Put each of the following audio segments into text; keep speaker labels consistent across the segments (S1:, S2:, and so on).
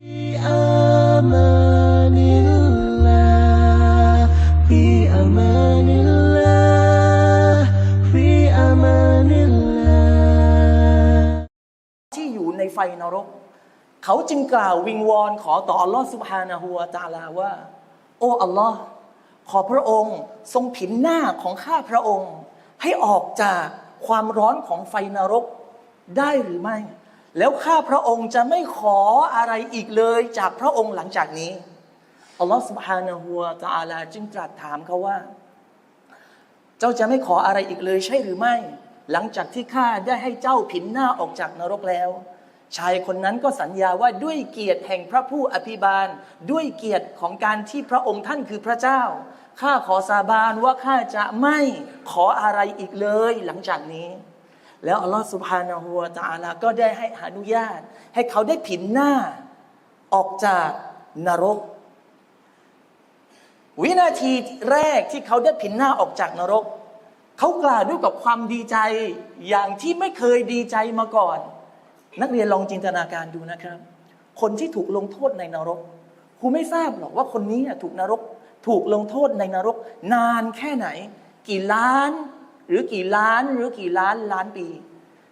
S1: ที่อยู่ในไฟนรก เขาจึงกล่าววิงวอนขอต่ออัลลอฮ์สุบฮานะฮูวะตาลาว่า โอ้อัลลอฮ์ขอพระองค์ทรงผินหน้าของข้าพระองค์ ให้ออกจากความร้อนของไฟนรกได้หรือไม่ แล้วข้าพระองค์จะไม่ขออะไรอีกเลยจากพระองค์หลังจากนี้อัลลอฮ์สุบฮานะฮูวะตะอาลาจึงตรัสถามเขาว่า เจ้าจะไม่ขออะไรอีกเลยใช่หรือไม่ หลังจากที่ข้าได้ให้เจ้าผินหน้าออกจากนรกแล้ว ชายคนนั้นก็สัญญาว่าด้วยเกียรติแห่งพระผู้อภิบาล ด้วยเกียรติของการที่พระองค์ท่านคือพระเจ้าข้าขอสาบานว่าข้าจะไม่ขออะไรอีกเลยหลังจากนี้ แล้วอัลลอฮฺสุบฮานาหัวตาลาก็ได้ให้อนุญาต ให้เขาได้ผินหน้าออกจากนรก วินาทีแรกที่เขาได้ผินหน้าออกจากนรก เขากล่าวด้วยกับความดีใจอย่างที่ไม่เคยดีใจมาก่อน นักเรียนลองจินตนาการดูนะครับ คนที่ถูกลงโทษในนรกครูไม่ทราบหรอกว่าคนนี้ถูกนรก ถูกลงโทษในนรก นานแค่ไหน กี่ล้าน หรือกี่ล้านหรือกี่ล้านล้านปี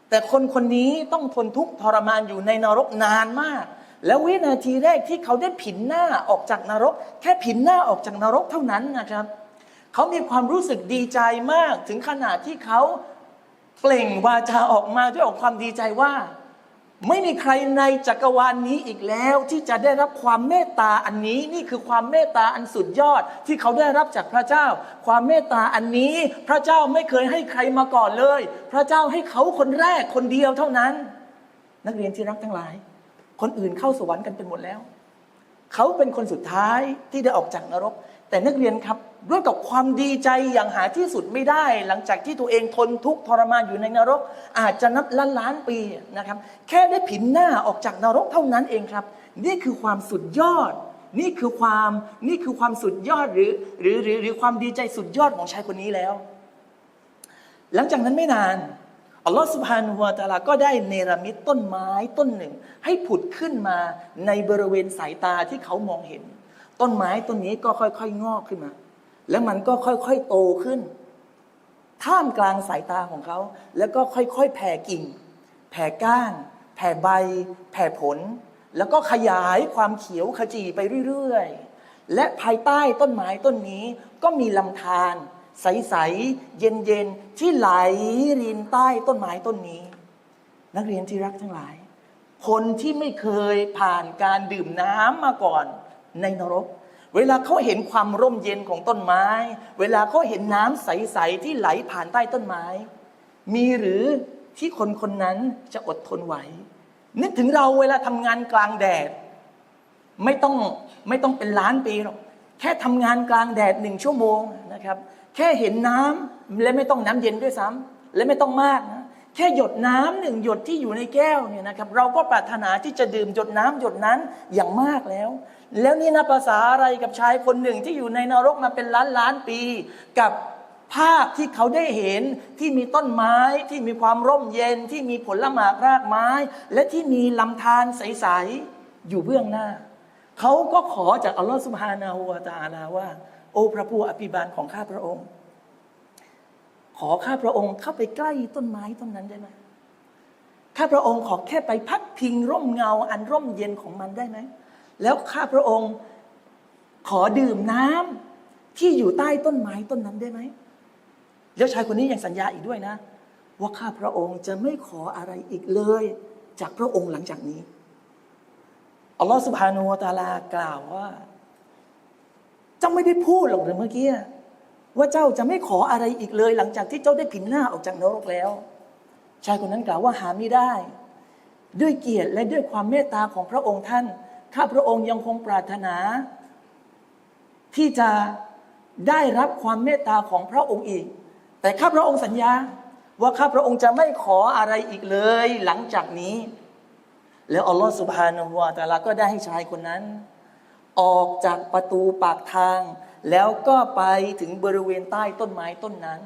S1: แต่คนคนนี้ต้องทนทุกข์ทรมานอยู่ในนรกนานมาก แล้ววินาทีแรกที่เขาได้ผินหน้าออกจากนรก แค่ผินหน้าออกจากนรกเท่านั้นนะครับ เขามีความรู้สึกดีใจมาก ถึงขนาดที่เขาเปล่งวาจาออกมาด้วยออกความดีใจว่า ไม่มีใครในจักรวาลนนี้อีกแล้วที่จะได้รับความเมตตาอันนี้นี่คือความเมตตาอันสุดยอดที่เขาได้รับจากพระเจ้า ความเมตตาอันนี้ พระเจ้าไม่เคยให้ใครมาก่อนเลย พระเจ้าให้เขาคนแรกคนเดียวเท่านั้น นักเรียนที่รักทั้งหลาย คนอื่นเข้าสวรรค์กันเป็นหมดแล้ว เขาเป็นคนสุดท้ายที่ได้ออกจากนรก แต่นักเรียนครับ ด้วยกับความดีใจอย่างหาที่สุดไม่ได้ หลังจากที่ตัวเองทนทุกข์ทรมานอยู่ในนรก อาจจะนับล้านล้านปีนะครับ แค่ได้ผินหน้าออกจากนรกเท่านั้นเองครับ นี่คือความสุดยอด นี่คือความนี่คือความสุดยอดหรือหรือหรือหรือความดีใจสุดยอดของชายคนนี้แล้ว หลังจากนั้นไม่นานอัลลอฮฺสุบฮานุวตะอาลาก็ได้เนรมิตต้นไม้ต้นหนึ่ง ให้ผุดขึ้นมาในบริเวณสายตาที่เขามองเห็น ต้นไม้ต้นนี้ก็ค่อยๆ งอกขึ้นมา แล้วมันก็ค่อยๆโตขึ้น ท่ามกลางสายตาของเขา แล้วก็ค่อยๆแผ่กิ่ง แผ่ก้าน แผ่ใบ แผ่ผล แล้วก็ขยายความเขียวขจีไปเรื่อยๆ และภายใต้ต้นไม้ต้นนี้ก็มีลำธารใสๆ เย็นๆ ที่ไหลรินใต้ต้นไม้ต้นนี้ นักเรียนที่รักทั้งหลาย คนที่ไม่เคยผ่านการดื่มน้ำมาก่อนในนรก เวลาเขาเห็นความร่มเย็นของต้นไม้ เวลาเขาเห็นน้ำใส ๆ ที่ไหลผ่านใต้ต้นไม้ มีหรือที่คนคนนั้นจะอดทนไหว นึกถึงเราเวลาทำงานกลางแดด ไม่ต้องไม่ต้องเป็นล้านปีหรอก แค่ทำงานกลางแดดหนึ่งชั่วโมงนะครับ แค่เห็นน้ำและไม่ต้องน้ำเย็นด้วยซ้ำและไม่ต้องมากนะ แค่หยดน้ำหนึ่งหยดที่อยู่ในแก้วเนี่ยนะครับเราก็ปรารถนาที่จะดื่มหยดน้ำหยดนั้นอย่างมากแล้ว แล้วนี่นะภาษาอะไรกับชายคนหนึ่งที่อยู่ในนรกมาเป็นล้านล้านปี กับภาพที่เขาได้เห็นที่มีต้นไม้ที่มีความร่มเย็นที่มีผลหมากรากไม้ และที่มีลำธารใส ๆ อยู่เบื้องหน้า เขาก็ขอจากอัลลอฮฺสุบฮานาหูวะตาลาว่า โอ้พระผู้อภิบาลของข้าพระองค์ ขอข้าพระองค์เข้าไปใกล้ต้นไม้ต้นนั้นได้ไหมข้าพระองค์ขอแค่ไปพักพิงร่มเงาอันร่มเย็นของมันได้ไหม แล้วข้าพระองค์ขอดื่มน้ำที่อยู่ใต้ต้นไม้ต้นนั้นได้ไหม แล้วชายคนนี้ยังสัญญาอีกด้วยนะ ว่าข้าพระองค์จะไม่ขออะไรอีกเลย จากพระองค์หลังจากนี้ อัลลอฮฺสุบฮานูตาลากล่าวว่าเจ้าไม่ได้พูดหรอกหรือเมื่อกี้ ว่าเจ้าจะไม่ขออะไรอีกเลย หลังจากที่เจ้าได้ผินหน้าออกจากนรกแล้ว ชายคนนั้นกล่าวว่าหาไม่ได้ ด้วยเกียรติและด้วยความเมตตาของพระองค์ท่าน ข้าพระองค์ยังคงปรารถนา ที่จะได้รับความเมตตาของพระองค์อีก แต่ข้าพระองค์สัญญาว่าข้าพระองค์จะไม่ขออะไรอีกเลย หลังจากนี้ แล้วอัลลอฮฺสุบฮานะฮูวตะลาก็ได้ให้ชายคนนั้น ออกจากประตูปากทาง แล้วก็ไปถึงบริเวณใต้ต้นไม้ต้นนั้น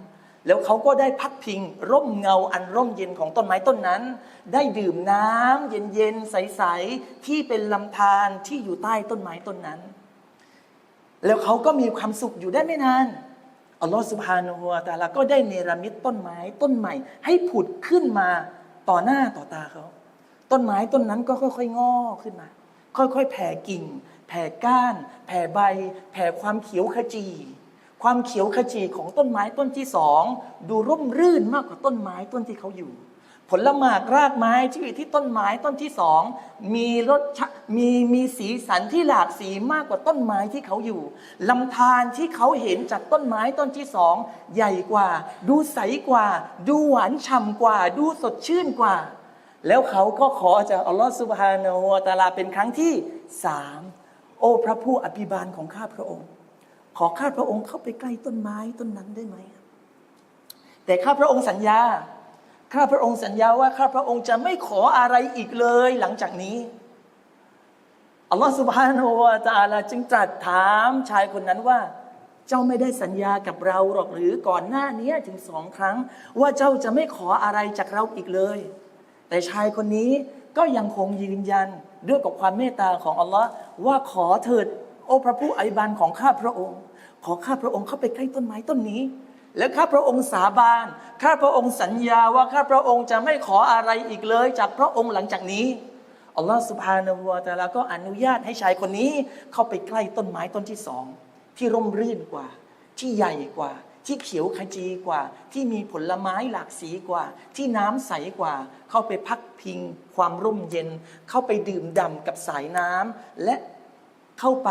S1: แล้วเขาก็ได้พักพิง ร่มเงาอันร่มเย็นของต้นไม้ต้นนั้น ได้ดื่มน้ำเย็นๆใสๆที่เป็นลำธารที่อยู่ใต้ต้นไม้ต้นนั้น แล้วเขาก็มีความสุขอยู่ได้ไม่นานอัลลอฮฺสุบฮานาหัวตาลาก็ได้เนรมิตต้นไม้ต้นใหม่ ให้ผุดขึ้นมาต่อหน้าต่อตาเขา ต้นไม้ต้นนั้นก็ค่อยๆงอกขึ้นมา ค่อยๆแผ่กิ่ง แผ่ก้าน แผ่ใบ แผ่ความเขียวขจี ความเขียวขจีของต้นไม้ต้นที่สอง ดูร่มรื่นมากกว่าต้นไม้ต้นที่เขาอยู่ ผลหมากรากไม้ที่อยู่ที่ต้นไม้ต้นที่สองมีรสมีมีสีสันที่หลากสีมากกว่าต้นไม้ที่เขาอยู่ลำธารที่เขาเห็นจากต้นไม้ต้นที่สองใหญ่กว่า ดูใสกว่า ดูหวานฉ่ำกว่า ดูสดชื่นกว่าแล้วเขาก็ขอจากอัลลอฮฺสุบฮานาหัวตะอาลาเป็นครั้งที่สาม โอ้พระผู้อภิบาลของข้าพระองค์ ขอข้าพระองค์เข้าไปใกล้ต้นไม้ต้นนั้นได้ไหม แต่ข้าพระองค์สัญญา ข้าพระองค์สัญญาว่าข้าพระองค์จะไม่ขออะไรอีกเลยหลังจากนี้ อัลลอฮฺสุบฮานาหัวะตาลาจึงตรัสถามชายคนนั้นว่าเจ้าไม่ได้สัญญากับเราหรอกหรือก่อนหน้านี้ถึงสองครั้ง ว่าเจ้าจะไม่ขออะไรจากเราอีกเลย แต่ชายคนนี้ก็ยังคงยืนยันด้วยกับความเมตตาของอัลลอฮ์ ว่าขอเถิดโอพระผู้อภิบาลของข้าพระองค์ ขอข้าพระองค์เข้าไปใกล้ต้นไม้ต้นนี้ และข้าพระองค์สาบาน ข้าพระองค์สัญญาว่าข้าพระองค์จะไม่ขออะไรอีกเลย จากพระองค์หลังจากนี้อัลลอฮ์สุบฮานาหูวะตะอาลาก็อนุญาตให้ชายคนนี้เข้าไปใกล้ต้นไม้ต้นที่สองที่ร่มรื่นกว่า ที่ใหญ่กว่า ที่เขียวขจีกว่า ที่มีผลไม้หลากสีกว่า ที่น้ำใสกว่า เข้าไปพักพิง ความร่มเย็น เข้าไปดื่มด่ำกับสายน้ำและเข้าไป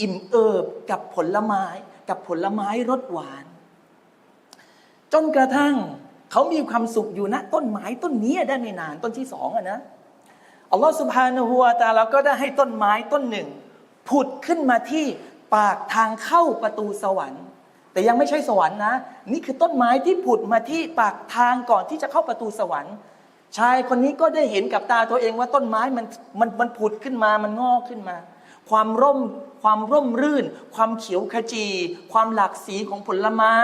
S1: อิ่มเอิบกับผลไม้ กับผลไม้รสหวาน จนกระทั่งเขามีความสุขอยู่ณต้นไม้ต้นนี้ได้ไม่นานต้นที่สองอะนะอัลลอฮฺสุบฮานะฮูวาตาลาก็ได้ให้ต้นไม้ต้นหนึ่ง ผุดขึ้นมาที่ปากทางเข้าประตูสวรรค์ แต่ยังไม่ใช่สวรรค์นะ นี่คือต้นไม้ที่ผุดมาที่ปากทางก่อนที่จะเข้าประตูสวรรค์ ชายคนนี้ก็ได้เห็นกับตาตัวเองว่าต้นไม้มันมันมันผุดขึ้นมามันงอกขึ้นมา ความร่มความร่มรื่น ความเขียวขจี ความหลากสีของผลไม้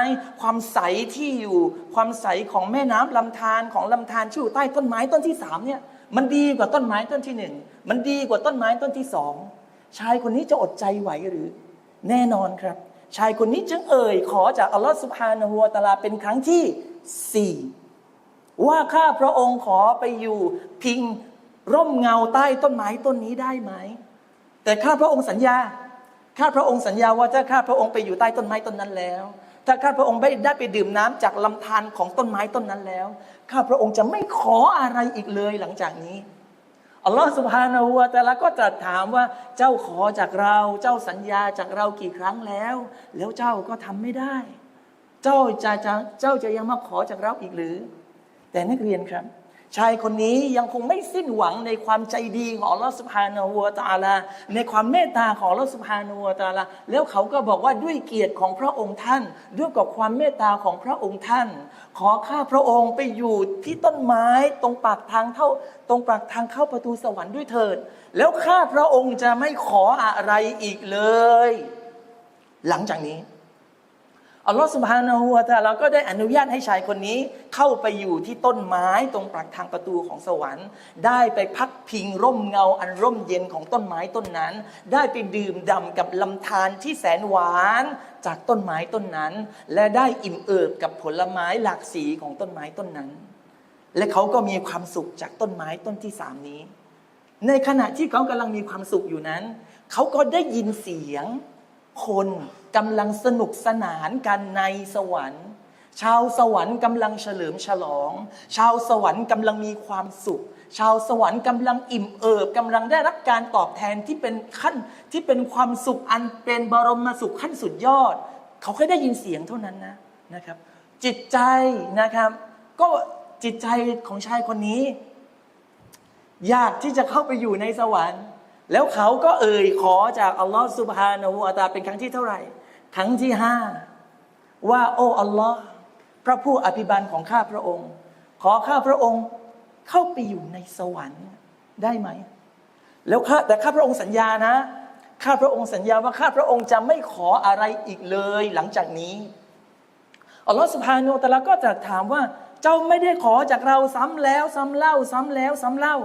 S1: ความใสที่อยู่ ความใสของแม่น้ำลำธารของลำธารที่อยู่ใต้ต้นไม้ต้นที่สามเนี่ยมันดีกว่าต้นไม้ต้นที่หนึ่งมันดีกว่าต้นไม้ต้นที่สองชายคนนี้จะอดใจไหวหรือ แน่นอนครับ ชายคนนี้จึงเอ่ย ขอจากอัลลอฮฺสุบฮานะฮูวะตาลาเป็นครั้งที่สี่ว่าข้าพระองค์ขอไปอยู่พิงร่มเงาใต้ต้นไม้ต้นนี้ได้ไหม แต่ข้าพระองค์สัญญา ข้าพระองค์สัญญาว่าถ้าข้าพระองค์ไปอยู่ใต้ต้นไม้ต้นนั้นแล้ว ถ้าข้าพระองค์ไม่ได้ไปดื่มน้ำจากลำธารของต้นไม้ต้นนั้นแล้ว ข้าพระองค์จะไม่ขออะไรอีกเลยหลังจากนี้ อัลลอฮฺสุบฮานาหูวแต่ละก็ตรัสถามว่าเจ้าขอจากเรา เจ้าสัญญาจากเรากี่ครั้งแล้ว แล้วเจ้าก็ทำไม่ได้ เจ้าจะจะเจ้าจะยังมาขอจากเราอีกหรือ แต่นักเรียนครับ ชายคนนี้ยังคงไม่สิ้นหวังในความใจดีของลอสุบฮานาหูวตาลา ในความเมตตาของลอสุบฮานาหูวตาลา แล้วเขาก็บอกว่าด้วยเกียรติของพระองค์ท่าน ด้วยกับความเมตตาของพระองค์ท่าน ขอข้าพระองค์ไปอยู่ที่ต้นไม้ตรงปากทางเข้าตรงปากทางเข้าประตูสวรรค์ด้วยเถิด แล้วข้าพระองค์จะไม่ขออะไรอีกเลย หลังจากนี้ อัลลอฮฺสุบฮานาหูวตะอาลาก็ได้อนุญาตให้ชายคนนี้เข้าไปอยู่ที่ต้นไม้ตรงปากทางประตูของสวรรค์ ได้ไปพักพิงร่มเงาอันร่มเย็นของต้นไม้ต้นนั้น ได้ไปดื่มด่ำกับลำธารที่แสนหวานจากต้นไม้ต้นนั้น และได้อิ่มเอิบกับผลไม้หลากสีของต้นไม้ต้นนั้น และเขาก็มีความสุขจากต้นไม้ต้นที่สามนี้ ในขณะที่เขากำลังมีความสุขอยู่นั้น เขาก็ได้ยินเสียงคน กำลังสนุกสนานกันในสวรรค์ ชาวสวรรค์กำลังเฉลิมฉลอง ชาวสวรรค์กำลังมีความสุข ชาวสวรรค์กำลังอิ่มเอิบกำลังได้รับการตอบแทนที่เป็นขั้นที่เป็นความสุขอันเป็นบรมสุขขั้นสุดยอด เขาแค่ได้ยินเสียงเท่านั้นนะนะครับ จิตใจนะครับ ก็จิตใจของชายคนนี้ อยากที่จะเข้าไปอยู่ในสวรรค์ แล้วเขาก็เอ่ยขอจากอัลลอฮฺสุบฮานาหูวะตะอาเป็นครั้งที่เท่าไหร่ ครั้งที่ห้าว่า โอ้อัลลอฮ์พระผู้อภิบาลของข้าพระองค์ ขอข้าพระองค์เข้าไปอยู่ในสวรรค์ได้ไหม แล้วข้าแต่ข้าพระองค์สัญญานะ ข้าพระองค์สัญญาว่าข้าพระองค์จะไม่ขออะไรอีกเลยหลังจากนี้อัลลอฮฺสุบฮานุวะตะอาลาก็จะถามว่า เจ้าไม่ได้ขอจากเราซ้ำแล้ว ซ้ำเล่า ซ้ำแล้ว ซ้ำเล่า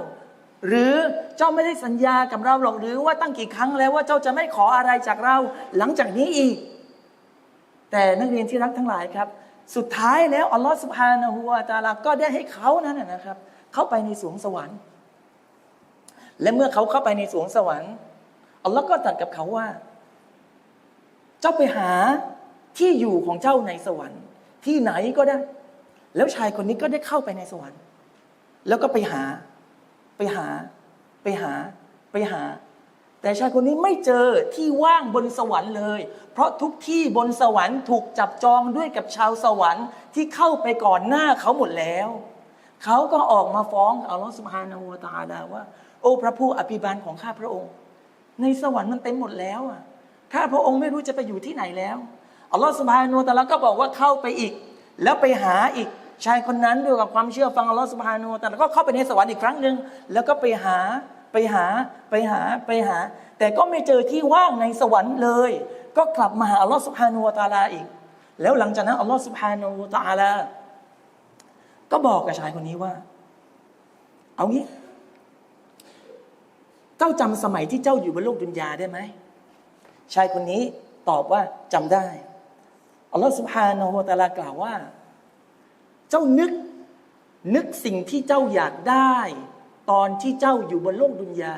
S1: หรือเจ้าไม่ได้สัญญากับเราหรอกหรือว่าตั้งกี่ครั้งแล้วว่าเจ้าจะไม่ขออะไรจากเราหลังจากนี้อีก แต่นักเรียนที่รักทั้งหลายครับ สุดท้ายแล้วอัลลอฮฺสุบฮานะฮูวาตาลาก็ได้ให้เขานั้นนะครับ เข้าไปในสวงสวรรค์ และเมื่อเขาเข้าไปในสวงสวรรค์อัลลอฮ์ก็ตรัสกับเขาว่า เจ้าไปหาที่อยู่ของเจ้าในสวรรค์ ที่ไหนก็ได้ แล้วชายคนนี้ก็ได้เข้าไปในสวรรค์ แล้วก็ไปหา ไปหาไปหาไปหา แต่ชายคนนี้ไม่เจอที่ว่างบนสวรรค์เลย เพราะทุกที่บนสวรรค์ถูกจับจองด้วยกับชาวสวรรค์ที่เข้าไปก่อนหน้าเขาหมดแล้ว เขาก็ออกมาฟ้องอัลลอฮฺสุบฮานาหูวะตาลาว่า โอ้พระผู้อภิบาลของข้าพระองค์ ในสวรรค์มันเต็มหมดแล้วอะข้าพระองค์ไม่รู้จะไปอยู่ที่ไหนแล้วอัลลอฮฺสุบฮานาหูตาลาก็บอกว่าเข้าไปอีก แล้วไปหาอีก ชายคนนั้นด้วยกับความเชื่อฟังอัลลอฮฺสุบฮานาหูวะตะอาลาก็เข้าไปในสวรรค์อีกครั้งหนึ่งแล้วก็ไปหาไปหาไปหาไปหา แต่ก็ไม่เจอที่ว่างในสวรรค์เลย ก็กลับมาหาอัลลอฮฺสุบฮานูตาลาอีก แล้วหลังจากนั้นอัลลอฮฺสุบฮานูตาลาก็บอกกับชายคนนี้ว่า เอางี้ เจ้าจำสมัยที่เจ้าอยู่บนโลกดุนยาได้ไหมชายคนนี้ตอบว่าจำได้อัลลอฮฺสุบฮานาหูตะอาลากล่าวว่า เจ้านึกนึกสิ่งที่เจ้าอยากได้ ตอนที่เจ้าอยู่บนโลกดุนยา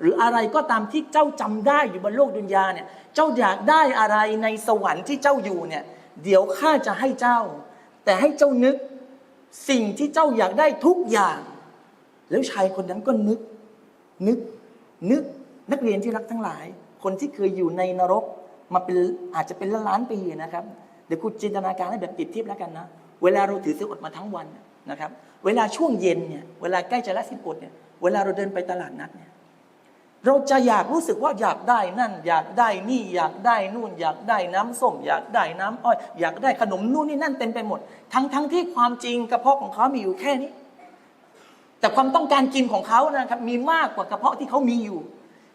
S1: หรืออะไรก็ตามที่เจ้าจำได้อยู่บนโลกดุนยาเนี่ยเจ้าอยากได้อะไรในสวรรค์ที่เจ้าอยู่เนี่ยเดี๋ยวข้าจะให้เจ้า แต่ให้เจ้านึกสิ่งที่เจ้าอยากได้ทุกอย่าง แล้วชายคนนั้นก็นึก นึก นึกนักเรียนที่รักทั้งหลาย คนที่เคยอยู่ในนรกมาเป็นอาจจะเป็นล้านล้านปีนะครับเดี๋ยวคุณจินตนาการให้แบบเปรียบเทียบแล้วกันนะ เวลาเราถือศีลอดมาทั้งวันนะครับ เวลาช่วงเย็นเนี่ยเวลาใกล้จะละศีลอดเนี่ยเวลาเราเดินไปตลาดนัดเนี่ยเราจะอยากรู้สึกว่าอยากได้นั่น อยากได้นี่อยากได้นู่น อยากได้น้ำส้ม อยากได้น้ำอ้อย อยากได้ขนมนู่นนี่นั่นเต็มไปหมด ทั้งทั้งที่ความจริงกระเพาะของเขามีอยู่แค่นี้ แต่ความต้องการกินของเขานะครับมีมากกว่ากระเพาะที่เขามีอยู่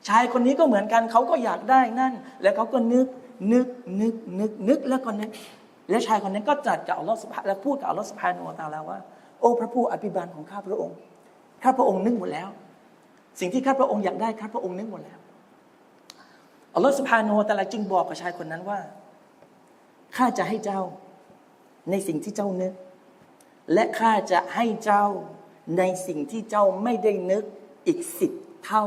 S1: ชายคนนี้ก็เหมือนกันเขาก็อยากได้นั่น แล้วเขาก็นึกนึกนึกนึกนึกแล้วก็นึก แล้วชายคนนั้นก็จัดกับอัลลอฮฺสุบฮาแล้วพูดกับอัลลอฮฺสุบฮานุวะตะอาลาว่า โอ้พระผู้อภิบาลของข้าพระองค์ ข้าพระองค์นึกหมดแล้ว สิ่งที่ข้าพระองค์อยากได้ข้าพระองค์นึกหมดแล้วอัลลอฮฺสุบฮานุวะตาลาจึงบอกกับชายคนนั้นว่าข้าจะให้เจ้าในสิ่งที่เจ้านึก และข้าจะให้เจ้าในสิ่งที่เจ้าไม่ได้นึกอีกสิบเท่า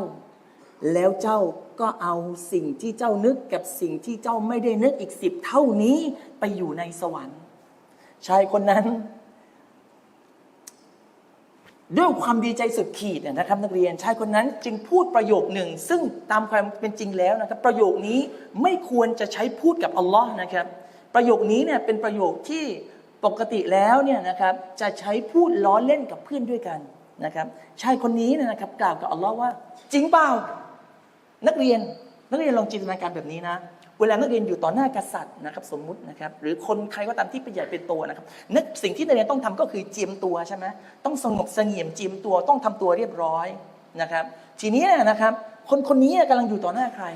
S1: แล้วเจ้าก็เอาสิ่งที่เจ้านึกกับสิ่งที่เจ้าไม่ได้นึกอีกสิบเท่านี้ไปอยู่ในสวรรค์ชายคนนั้น ด้วยความดีใจสุดขีดนะครับนักเรียนชายคนนั้นจึงพูดประโยคหนึ่ง ซึ่งตามความเป็นจริงแล้วนะครับ ประโยคนี้ไม่ควรจะใช้พูดกับอัลลอฮ์นะครับ ประโยคนี้เนี่ยเป็นประโยคที่ปกติแล้วเนี่ยนะครับจะใช้พูดล้อเล่นกับเพื่อนด้วยกันนะครับชายคนนี้เนยนะครับกล่าวกับอัลลอฮ์ว่า จริงเปล่า นักเรียนนักเรียนลองจินตนาการแบบนี้นะ เวลานักเรียนอยู่ต่อหน้ากษัตริย์นะครับสมมุตินะครับหรือคนใครก็ตามที่เป็นใหญ่เป็นโตนะครับนึกสิ่งที่นักเรียนต้องทำก็คือเจียมตัวใช่ไหมต้องสงบเสงี่ยมเจียมตัวต้องทำตัวเรียบร้อยนะครับ ทีนี้นะครับ คนคนนี้กำลังอยู่ต่อหน้าใคร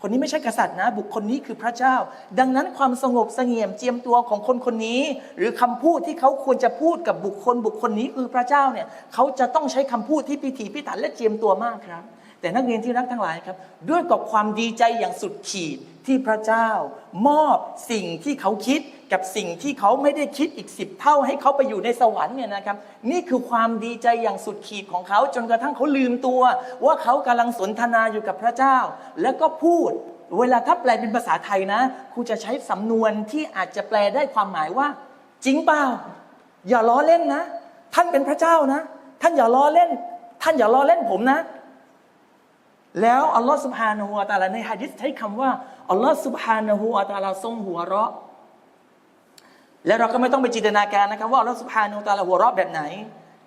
S1: คนนี้ไม่ใช่กษัตริย์นะ บุคคลนี้คือพระเจ้า ดังนั้นความสงบเสงี่ยมเจียมตัวของคนคนนี้ หรือคำพูดที่เขาควรจะพูดกับบุคคล บุคคลนี้คือพระเจ้าเนี่ยเขาจะต้องใช้คำพูดที่พิถีพิถันและเจียมตัวมากครับ แต่นักเรียนที่รักทั้งหลายครับ ด้วยกับความดีใจอย่างสุดขีดที่พระเจ้า มอบสิ่งที่เขาคิดกับสิ่งที่เขาไม่ได้คิดอีกสิบเท่าให้เขาไปอยู่ในสวรรค์เนี่ยนะครับ นี่คือความดีใจอย่างสุดขีดของเขาจนกระทั่งเขาลืมตัว ว่าเขากำลังสนทนาอยู่กับพระเจ้า แล้วก็พูด เวลาถ้าแปลเป็นภาษาไทยนะครูจะใช้สำนวนที่อาจจะแปลได้ความหมายว่า จริงเปล่าอย่าล้อเล่นนะ ท่านเป็นพระเจ้านะ ท่านอย่าล้อเล่น ท่านอย่าล้อเล่นผมนะ แล้วอัลลอฮ์สุบฮานะฮูวะตะอาลาในฮะดิษใช้คำว่าอัลลอฮ์สุบฮานะฮูวะตะอาลาทรงหัวเราะ และเราก็ไม่ต้องไปจินตนาการนะครับว่าอัลลอฮ์สุบฮานะฮูวะตะอาลาหัวเราะแบบไหน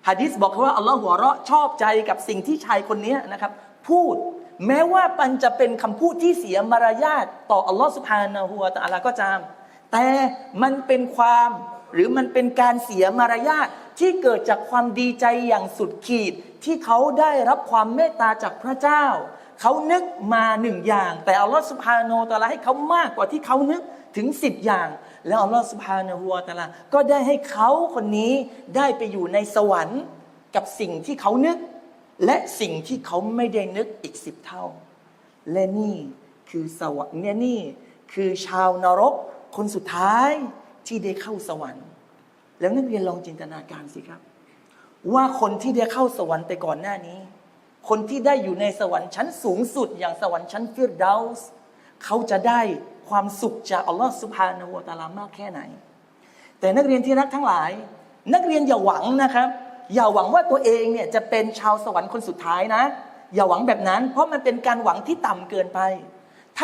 S1: ฮะดิษบอกว่าอัลลอฮ์หัวเราะชอบใจกับสิ่งที่ชายคนนี้นะครับ พูดแม้ว่ามันจะเป็นคำพูดที่เสียมารยาทต่ออัลลอฮ์สุบฮานะฮูวะตะอาลาก็ตามแต่มันเป็นความหรือมันเป็นการเสียมารยาทที่เกิดจากความดีใจอย่างสุดขีด ที่เขาได้รับความเมตตาจากพระเจ้า เขานึกมาหนึ่งอย่าง แต่อัลลอฮฺสุบฮาโนตะลาให้เขามากกว่าที่เขานึกถึงสิบอย่าง แล้วอัลลอฮฺสุบฮานะฮูวตะลาก็ได้ให้เขาคนนี้ได้ไปอยู่ในสวรรค์กับสิ่งที่เขานึก และสิ่งที่เขาไม่ได้นึกอีกสิบเท่า และนี่คือสวรรค์เนี่ยนี่คือชาวนรกคนสุดท้ายที่ได้เข้าสวรรค์ แล้วนักเรียนลองจินตนาการสิครับ ว่าคนที่ได้เข้าสวรรค์ไปก่อนหน้านี้ คนที่ได้อยู่ในสวรรค์ชั้นสูงสุดอย่างสวรรค์ชั้นฟิรดาสเขาจะได้ความสุขจากอัลลอฮฺสุบฮานาวะตาลามากแค่ไหน แต่นักเรียนที่รักทั้งหลาย นักเรียนอย่าหวังนะครับ อย่าหวังว่าตัวเองเนี่ยจะเป็นชาวสวรรค์คนสุดท้ายนะ อย่าหวังแบบนั้น เพราะมันเป็นการหวังที่ต่ำเกินไป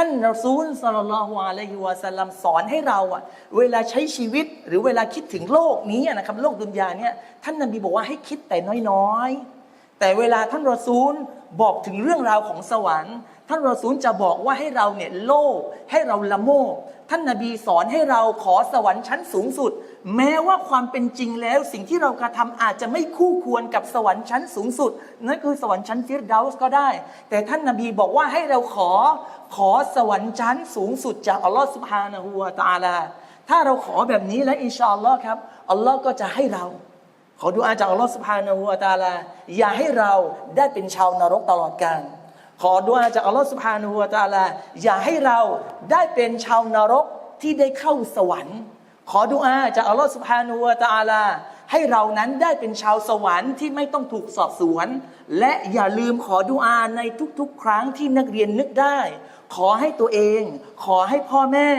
S1: ท่านรอซูลสลลลฮุอะลัยฮิวะสลัมสอนให้เราอะเวลาใช้ชีวิตหรือเวลาคิดถึงโลกนี้นะครับโลกดุนยาเนี่ยท่านนบีบอกว่าให้คิดแต่น้อยๆ แต่เวลาท่านรอซูลบอกถึงเรื่องราวของสวรรค์ ท่านรอซูลจะบอกว่าให้เราเนี่ยโลภให้เราละโมบท่านนบีสอนให้เราขอสวรรค์ชั้นสูงสุด แม้ว่าความเป็นจริงแล้ว สิ่งที่เรากระทำอาจจะไม่คู่ควรกับสวรรค์ชั้นสูงสุด นั่นคือสวรรค์ชั้นฟิรดาสก็ได้ แต่ท่านนบีบอกว่าให้เราขอขอสวรรค์ชั้นสูงสุดจากอัลลอฮฺสุบฮานะฮูวะตาลา ถ้าเราขอแบบนี้แล้วอินชาอัลลอฮ์ครับอัลลอฮ์ก็จะให้เรา ขอดูอาจากอัลลอฮฺสุบฮานะฮูวะตาลา อย่าให้เราได้เป็นชาวนรกตลอดกาลขอดูอาจากอัลลอฮฺสุบฮานะฮูวะตาลาอย่าให้เราได้เป็นชาวนรกที่ได้เข้าสวรรค์ ขอดูอาจากอัลลอฮฺสุบฮานูวะตาลา ให้เรานั้นได้เป็นชาวสวรรค์ที่ไม่ต้องถูกสอบสวน และอย่าลืมขอดูอาในทุกๆ ครั้งที่นักเรียนนึกได้ ขอให้ตัวเอง ขอให้พ่อแม่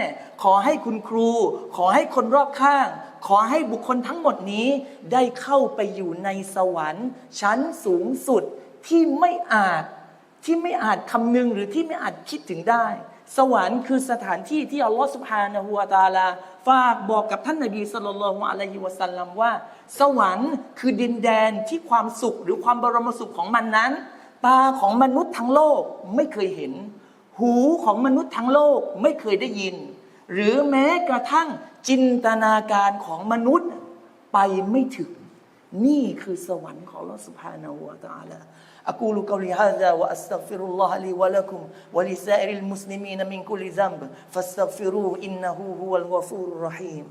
S1: ขอให้คุณครู ขอให้คนรอบข้าง ขอให้บุคคลทั้งหมดนี้ ได้เข้าไปอยู่ในสวรรค์ ชั้นสูงสุดที่ไม่อาจที่ไม่อาจคำนึงหรือที่ไม่อาจคิดถึงได้ สวรรค์คือสถานที่ที่อัลลอฮฺสุบฮานะฮูวาตาลา ฝากบอกกับท่านนบีสุลต่านละฮ์อะลัยฮิวะสัลลัมว่า สวรรค์คือดินแดนที่ความสุขหรือความบรมสุขของมันนั้น ตาของมนุษย์ทั้งโลกไม่เคยเห็น หูของมนุษย์ทั้งโลกไม่เคยได้ยิน หรือแม้กระทั่งจินตนาการของมนุษย์ไปไม่ถึง นี่คือสวรรค์ของลอสุภาณวะตาลา أقول قولي هذا وأستغفر الله لي ولكم ولسائر المسلمين من كل ذنب. فاستغفروه إنه هو الغفور الرحيم.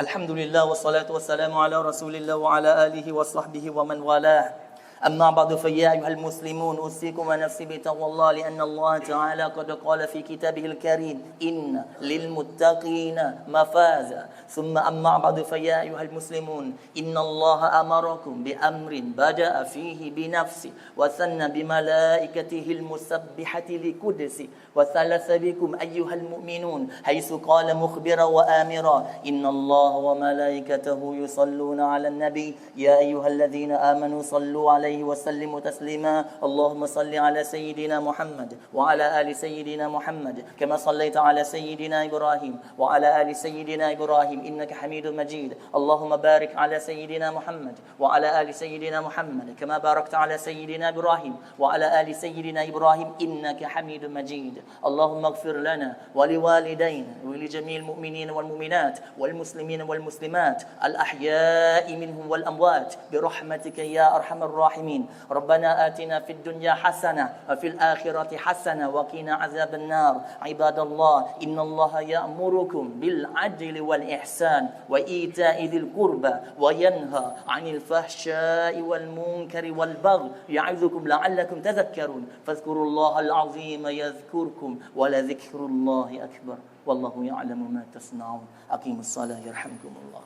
S1: الحمد لله والصلاة والسلام على رسول الله وعلى آله وصحبه ومن والاه. أما بعد فيا أيها المسلمون أوصيكم ونفسي بتقوى الله لأن الله تعالى قد قال في كتابه الكريم إن للمتقين مفازا. ثم أما بعد فيا أيها المسلمون إن الله أمركم بأمر بدأ فيه بنفسه وثنى بملائكته المسبحة لقدسه وثلث بكم أيها المؤمنون حيث قال مخبرا وآمرا إن الله وملائكته يصلون على النبي. يا أيها الذين آمنوا صلوا عليه وسلموا تسليما. اللهم صل على سيدنا محمد وعلى آل سيدنا محمد كما صليت على سيدنا إبراهيم وعلى آل سيدنا إبراهيم إنك حميد مجيد. اللهم بارك على سيدنا محمد وعلى آل سيدنا محمد كما باركت على سيدنا إبراهيم وعلى آل سيدنا إبراهيم إنك حميد مجيد. اللهم اغفر لنا ولوالدينا ولجميع المؤمنين والمؤمنات والمسلمين والمسلمات الأحياء منهم والأموات برحمتك يا أرحم الراحمين. ربنا آتنا في الدنيا حسنة وفي الآخرة حسنة وقنا عذاب النار. عباد الله إن الله يأمركم بالعدل والإحسان وإيتاء ذي القربى وينهى عن الفحشاء والمنكر والبغي يعظكم لعلكم تذكرون. فاذكروا الله العظيم يذكركم ولذكر الله أكبر. والله يعلم ما تصنعون. أقيموا الصلاة يرحمكم الله.